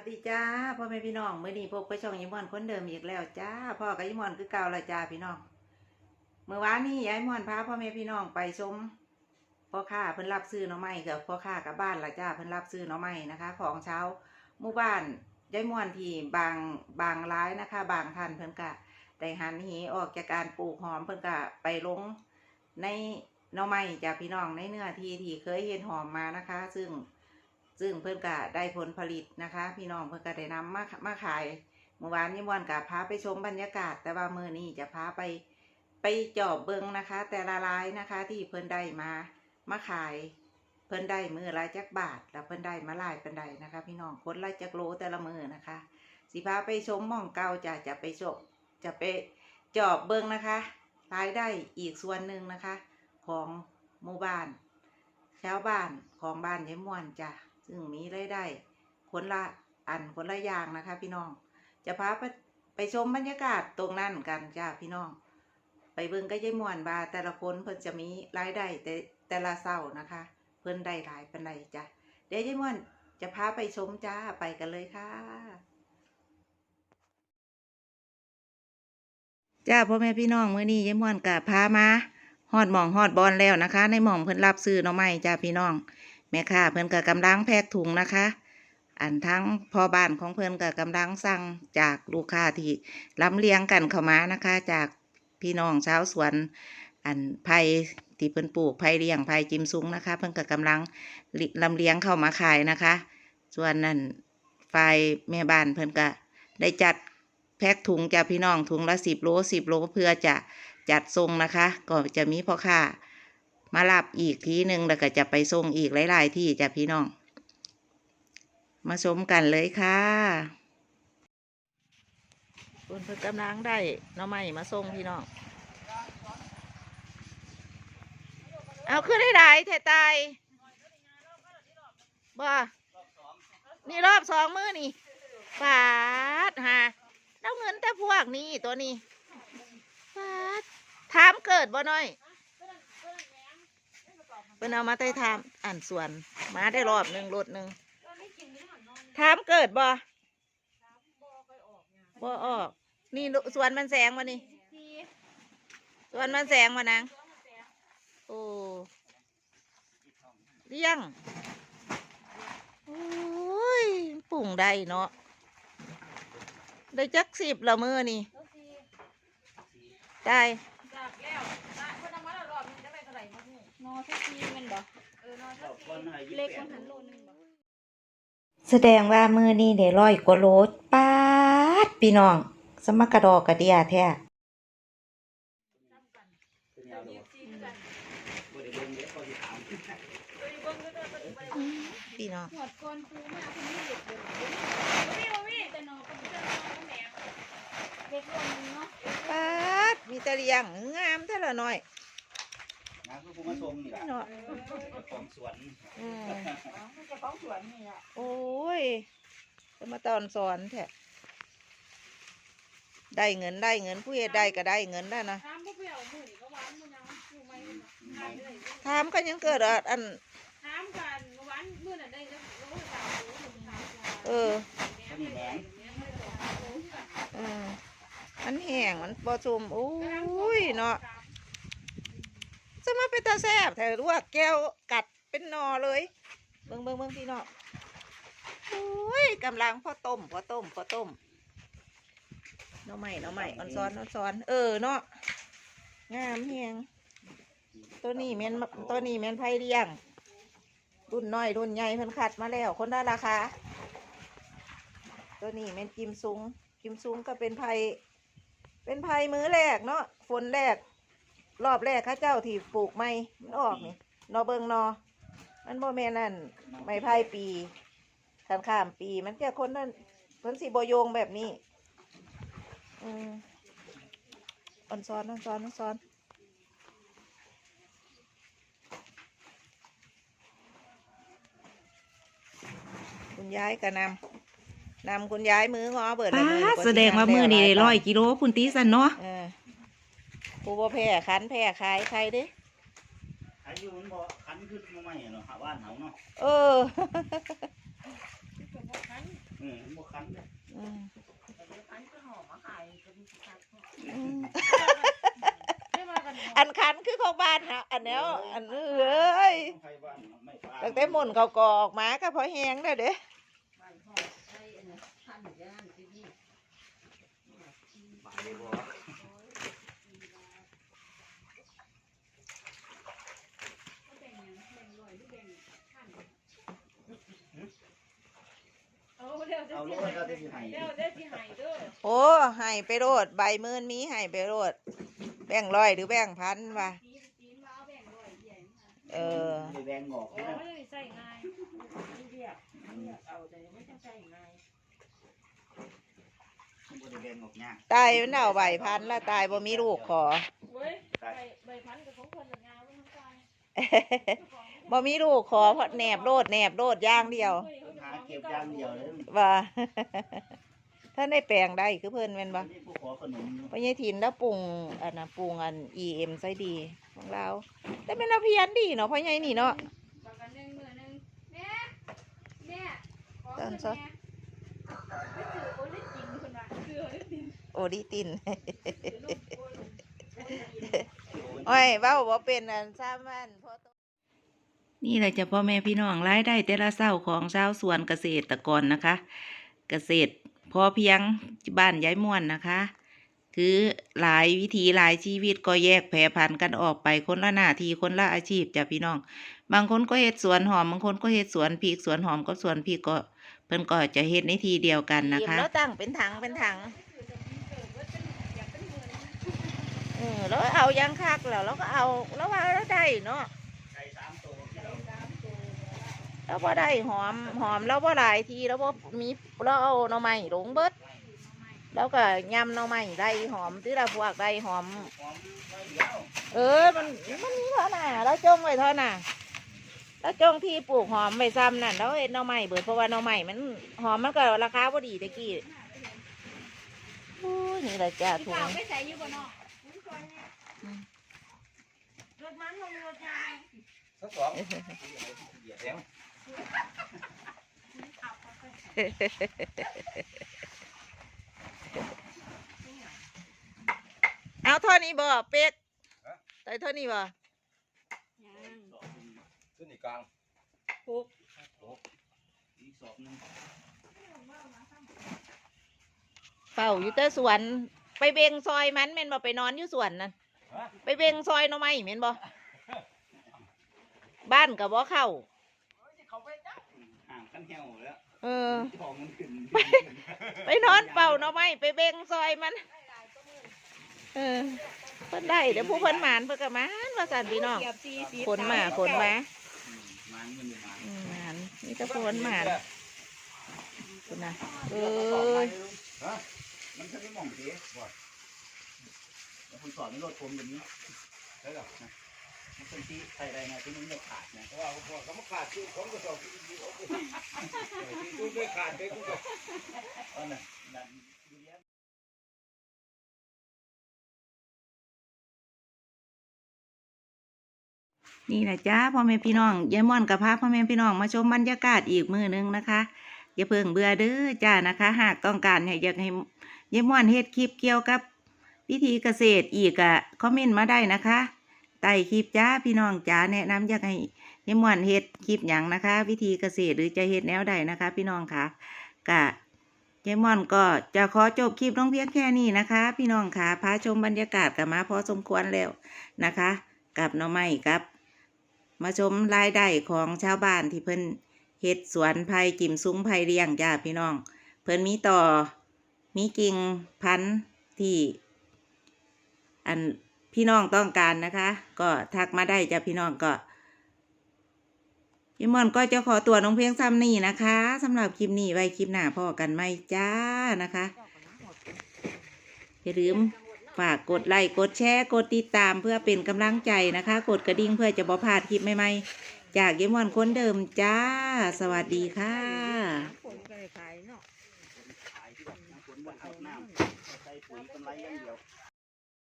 วัสดีจ้าพ่อแม่พี่น้องเมื่อนี้พบกับช่องยิมอนคนเดิมอีกแล้วจ้าพ่อกับยิมอนคือเก่าละจ้าพี่น้องเมื่อวานนี้ยายมอนพาพ่อแม่พี่น้องไปชมพ่อค้าเพิ่นรับซื้อน่อไม้กับพ่อค้ากับบ้านละจ้าเพิ่นรับซื้อน่อไม้นะคะ ของเช้าหมู่บ้านยายมอนที่บางบางร้ายนะคะ บางท่านเพิ่นกะได้หันเหออกจากการปลูกหอมเพิ่นกะไปลงในน่อไม้จ้าพี่น้องในเนื้อที่ที่เคยเห็นหอมมานะคะ ซึ่ง ซึ่งเพื่อนก็ได้ผลผลิตนะคะ พี่น้องเพื่อนก็ได้นำมามาขายเมื่อวานนี้มวนกับพาไปชมบรรยากาศ แต่ว่ามือนี้จะพาไปไปจอบเบิงนะคะ แต่ละรายนะคะที่เพื่อนได้มามาขาย เพื่อนได้มือละจักบาท แล้วเพื่อนได้มาลายเป็นใดนะคะ พี่น้องคนละจักโลแต่ละมือนะคะ สิพาไปชมมองเก่าจะจะไปชมจะไปจอบเบิงนะคะรายได้อีกส่วนหนึ่งนะคะ ของหมู่บ้านชาวบ้านของบ้านยายม่วนจ้ะ ซึ่งมีรายได้คนละอันคนละอย่างนะคะ พี่น้อง จะพาไปไปชมบรรยากาศตรงนั้นกันจ้ะพี่น้อง ไปเบิ่งก็ยายม่วนบาแต่ละคนเพิ่นจะมีรายได้แต่แต่ละเศร้านะคะ เพิ่นได้หลายปานใดจ้ะเดี๋ยวยายม่วนจะพาไปชมจ้าไปกันเลยค่ะจ้าพ่อแม่พี่น้องมื้อนี้ยายม่วนก็พามาฮอดหม่องฮอดบอลแล้วนะคะ ในหม่องเพิ่นรับซื้อหน่อไม้จ้าพี่น้อง แม่ค้าเพิ่อนก็กำลังแพ็กถุงนะคะ อันทั้งพ่อบ้านของเพิ่อนก็กำลังสั่งจากลูกค้าที่ลำเลียงกันเข้ามานะคะ จากพี่น้องชาวสวน อันไผ่ที่เพิ่อนปลูกไผ่เลี้ยงไผ่จิมซุ้งนะคะ เพิ่อนก็กำลังลำเลียงเข้ามาขายนะคะ ส่วนนั่นฝ่ายแม่บ้านเพิ่อนก็ได้จัดแพ็กถุงจ้าพี่น้องถุงละสิบโลสิบโลเพื่อจะจัดทรงนะคะ ก็จะมีพ่อค้า มารับอีกทีหนึ่งแล้วก็จะไปส่งอีกหลาย ๆ ที่จ้ะพี่น้อง มาชมกันเลยค่ะคุณเพิ่นกำลังได้น้อไม้มาส่งพี่น้อง เอาขึ้นได้ไดเทตายบ่นี่รอบสองมือนี่ปาดฮะแล้วเงินแต่พวกนี้ตัวนี้ปาดถามเกิดบ่น้อย เพิ่นเอามาได้ทามอ่านสวนมาได้รอบหนึ่งรถหนึ่งถามเกิดบ่บ่ออก นี่สวนมันแสงวะนี่สวนมันแสงวะนางโอ้เลี้ยงโอ้ยปุ่งได้เนาะได้จักสิบละมือนี่ได้ อสักทีแม่นบ่เออนอสักทีเล็กกว่าหันโลนึงบ่แสดงว่ามือนี้ได้ร้อยกว่าโลป้าดพี่น้อง สมักระดอกกระเดียแท้พี่น้องหมดก่อนปูมาเพิ่นมีเด็กเดินบ่มีบ่มีแต่นอเพิ่นจะนอแม่เด็กคนนึงเนาะป้าดมีตะเลียงงามแท้ละน้อย นะคือผู้มาชมนี่แหละเนาะของสวนอืมอ๋อเจ้าของสวนนี่ล่ะโอ้ยจะมาตอนสอนแท้ได้เงินได้เงินผู้เฮ็ดได้ก็ได้เงินได้นะถามบ่เปรี้ยวมื้อนี้ก็หวานมื้อยังอยู่ไหมถามเลยถามก็ยังเกิดอะอันถามกันหวานมื้อนั้นได้แล้วโลสามโลหนึ่งถามเออก็มีแหนงเออมันแห้งมันบ่ซุมโอ้ยเนาะ จะมาเป็นตาแซ่บแต่ลวกแก้วกัดเป็นนอเลยเบิ่งเบิ่งเบิ่งพี่น้องโอ้ยกำลังพอต้มพอต้มพอต้มน้อใหม่น้อใหม่อ่อนซ้อนอ่อนซ้อน เออเนาะงามแฮงตัวนี้แมนตัวนี้แมนไผเลี้ยง รุ่นน้อยรุ่นใหญ่เพิ่นคัดมาแล้ว คนได้ราคาตัวนี้แมนกิมซุงกิมซุงก็เป็นไผ่เป็นไผ่มือแรกเนาะฝนแรก รอบแรกเข้าเจ้าที่ปลูกไม้มันออกนี่นอเบิงนอ มันโมแม่นนั่นไม้ไผ่ปีขันข้ามปี มันแค่คนนั่นคนสีโบโยงแบบนี้ อืมอ่อนซ้อนอ่อนซ้อนอ่อนซ้อนคุณยายก็นำนำคุณยายมืองอเบิดละมือแสดงว่ามือนี่ได้ร้อยกิโลพุ่นตีสันเนาะเอ อผู้บ่แพ้คันแพ้ขายใครเด้อายุมันบ่คันขึ้นมาใหม่เนาะหาว่านเฮาเนาะเออเออมันบ่คันเด้ออืมอันก็หอมมาขายกันครับอืมไม่มากันอันคันคือของบ้านฮะอันเนี้ยอันเอ้ยไผบ้านไม่ปลาตั้งแต่หมุนเขากอออกมาก็พอแห้งแล้วเด้บ้านพ่อใช่อันนี้ท่านย่า นที่นี่ปลาเลยบ่เอาเร็วเอาโลดก็ได้สิให้เร็วได้ที่หายเด้อโอ้ให้ไปโรดใบหมื่นมีให้ไปโรดแบ่งร้อยหรือแบ่งพันวะจีนจีนมาเอาแบ่งร้อยใหญ่เออได้แบ่งออกโอ้เด้อยใส่ง่ายเรียกเอาแต่ไม่ต้องใส่ง่ายมันบ่ได้แบ่งออกยากตายมันเอาใบพันละตายบ่มีลูกขอ เว้ยใบใบพันกับของคนละงานว่าทั้งใจบ่มีลูกขอเพราะแหนบโรดแหนบโรดอย่างเดียวหาเก็บอย่างเดียวเลยว่าถ้าได้แปลงได้คือเพิ่นแม่นบ่นี่ผู้ขอขนมอยู่พ่อใหญ่ถิ่นแล้วปรุงอันน่ะปรุงอัน EM ใส่ดีของเรา แต่เป็นเอาเพียนดีเนาะพ่อใหญ่นี่เนาะประกันหนึ่งมือหนึ่งแม่แม่ขอเดิเงินนซะแม่ไม่ถือโอลิจิงคนละคือโอลิจิงโอดิติน ถือลูกโอลิจิงโอ้ยเว้าบ่เป็นอันซ้ำมันพอ นี่แหละจะพ่อแม่พี่น้องรายได้แต่ละเศร้าของชาวสวนเกษตรกรนะคะ เกษตรพอเพียงบ้านย้ายม่วนนะคะ คือหลายวิธีหลายชีวิตก็แยกแผ่พันกันออกไปคนละหน้าที่คนละอาชีพจ้ะพี่น้อง บางคนก็เฮ็ดสวนหอมบางคนก็เฮ็ดสวนพริกสวนหอมก็สวนพริกก็เพิ่นก็จะเฮ็ดในทีเดียวกันนะคะแล้วตั้งเป็นถังเป็นถังเออแล้วเอายางคักแล้วเราก็เอาแล้วว่าเราได้เนาะ ไก่สามตัวที่เรา เราพอได้หอมหอมเราพอหลายทีเราพอมีเราเอาหน่อไม้ลงเบิด แล้วก็ยำหน่อไม้ได้หอมที่เราพวกได้หอม เออมันมันมีเท่าน่ะเราจงไว้เท่าน่ะแล้วจงที่ปลูกหอมไว้ซ้ำนั่นแล้วเอ็ดหน่อไม้เบิดเพราะว่าหน่อไม้มันหอมมันก็ราคาพอดีตะกี้โอ้ยนี่แหละจ้าถุงไม่ใส่ยู่บนนอกรถมันลงรถยางสักสองเดี๋ย เอาเท่านี้บ่เป็ดใส่เท่านี้บ่ขึ้นอีกกลางอีกสอบหนึงเฝ้าอยู่แต่สวนไปเบงซอยมันแม่นบ่ไปนอนอยู่สวนนั่นไปเบงซอยหน่อไม้แม่นบ่บ้านกับบ่เข้า ห่างกันแหวแล้วเออของมันขึ้นไปนอนเฝ้าหน่อไม้ไปเบงซอยมัน เออ เพิ่นได้เดี๋ยวผู้เพิ่นหมานเพิ่นก็หมานว่าสั่นพี่น้องขนมาขนมาอืมมันมันอยู่มันอืมหมานนี่ก็ผู้เพิ่นหมานคุณนะเออมันจะไม่มองเสียบ่แล้วคุณสอนในรถผมอย่างนี้ใช่หรอ มันเป็นที่ใส่อะไรนะที่มันไม่ขาดนะเพราะว่าพวกเขามาขาดชื่อผมก็สอบที่ดีโอ้โหที่กูไม่ขาดไปกูก็เออน่ะนั่นดูเลี้ยงนี่แหละจ้าพ่อแม่พี่น้องยายม่อนกับพาพ่อแม่พี่น้องมาชมบรรยากาศอีกมือหนึงนะคะ อย่าเพิ่งเบื่อเด้อจ้านะคะ หากต้องการอยากให้ยายม่อนเฮ็ดคลิปเกี่ยวกับวิธีเกษตรอีกอะคอมเมนต์มาได้นะคะ ใต้คลิปจ้าพี่น้องจ้าแนะนำอยากให้ยายม่อนเฮ็ดคลิปหยังนะคะ วิธีเกษตรหรือจะเฮ็ดแนวใดนะคะ พี่น้องค่ะกะยายม่อนก็จะขอจบคลิปลงเพียงแค่นี้นะคะ พี่น้องค่ะพาชมบรรยากาศกันมาพอสมควรแล้วนะคะ กับน่องไม้กับ มาชมรายได้ของชาวบ้านที่เพิ่นเฮ็ดสวนไผ่กิมซุ้งไผ่เลี้ยงจ้าพี่น้อง เพิ่นมีต่อมีกิ่งพันธุ์ที่อัน พี่น้องต้องการนะคะ ก็ทักมาได้จ้าพี่น้องก็พี่มอนก็จะขอตัวน้องเพียงซ้ำนี่นะคะสำหรับคลิปนี้ไว้คลิปหน้าพ่อกันไหมจ้านะคะอย่าลืมฝากกดไลค์กดแชร์กดติดตามเพื่อเป็นกำลังใจนะคะ กดกระดิ่งเพื่อจะบ่พลาดคลิปใหม่ๆจากเยมอนคนเดิมจ้า สวัสดีค่ะผมก็เลยขายเนาะขายที่แบบน้ำฝนบ่อาบน้ำใส่ปุ๋ยกำไรอย่างเดียว